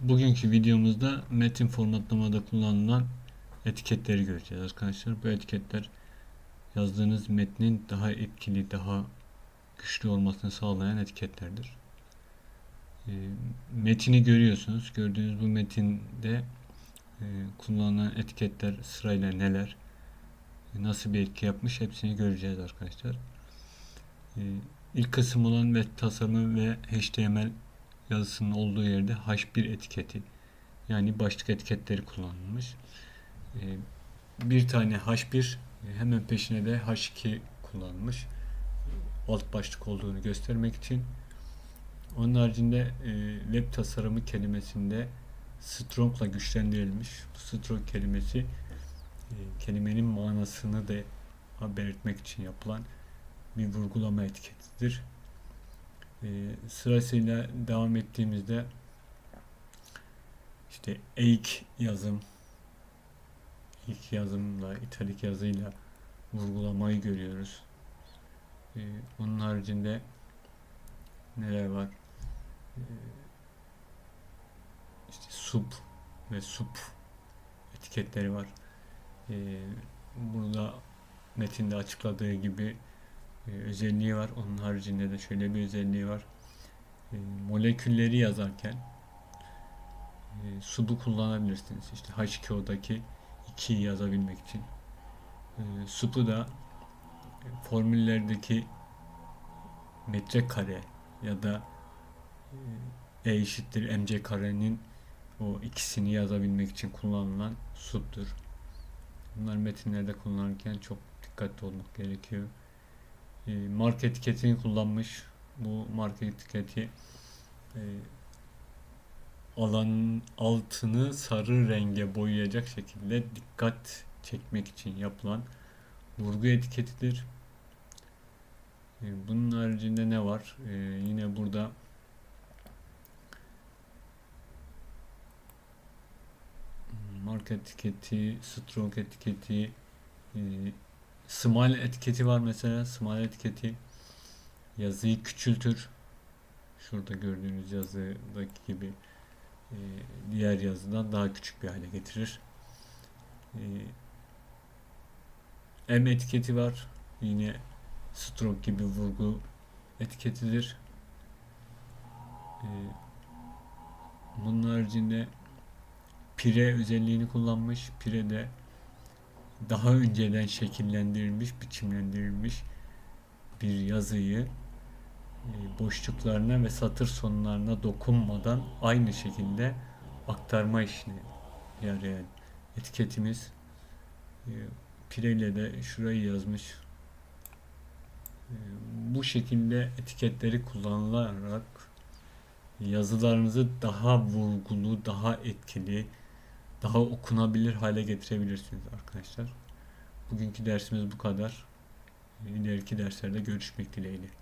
Bugünkü videomuzda metin formatlamada kullanılan etiketleri göreceğiz arkadaşlar. Bu etiketler yazdığınız metnin daha etkili, daha güçlü olmasını sağlayan etiketlerdir. E, metini görüyorsunuz. Gördüğünüz bu metinde e, kullanılan etiketler sırayla neler, nasıl bir etki yapmış hepsini göreceğiz arkadaşlar. E, ilk kısım olan web tasarımı ve HTML yazısının olduğu yerde H1 etiketi yani başlık etiketleri kullanılmış. Ee, bir tane H1 e, hemen peşine de H2 kullanılmış. Alt başlık olduğunu göstermek için. Onun haricinde e, web tasarımı kelimesinde strong'la güçlendirilmiş. Bu strong kelimesi e, kelimenin manasını da belirtmek için yapılan bir vurgulama etiketidir. E, sırasıyla devam ettiğimizde işte eik yazım ilk yazımla italik yazıyla vurgulamayı görüyoruz. E, onun haricinde neler var? E, işte sub ve sub etiketleri var. E, burada metinde açıkladığı gibi e, özelliği var. Onun haricinde de şöyle bir özelliği var. E, molekülleri yazarken e, sub'u kullanabilirsiniz. İşte H2O'daki 2'yi yazabilmek için. E, sub'u da e, formüllerdeki metrekare ya da e, e eşittir mc karenin o ikisini yazabilmek için kullanılan sub'dur. Bunlar metinlerde kullanırken çok dikkatli olmak gerekiyor. E, marka etiketini kullanmış. Bu marka etiketi e, alanın altını sarı renge boyayacak şekilde dikkat çekmek için yapılan vurgu etiketidir. E, bunun haricinde ne var? E, yine burada marka etiketi, stroke etiketi, e, small etiketi var mesela. Small etiketi yazıyı küçültür. Şurada gördüğünüz yazıdaki gibi e, diğer yazıdan daha küçük bir hale getirir. E, M etiketi var. Yine stroke gibi vurgu etiketidir. E, bunun haricinde pire özelliğini kullanmış. Pire de daha önceden şekillendirilmiş, biçimlendirilmiş bir yazıyı e, boşluklarına ve satır sonlarına dokunmadan aynı şekilde aktarma işine yarayan etiketimiz. E, Pireyle de şurayı yazmış. E, bu şekilde etiketleri kullanılarak yazılarınızı daha vurgulu, daha etkili, daha okunabilir hale getirebilirsiniz arkadaşlar. Bugünkü dersimiz bu kadar. İleriki derslerde görüşmek dileğiyle.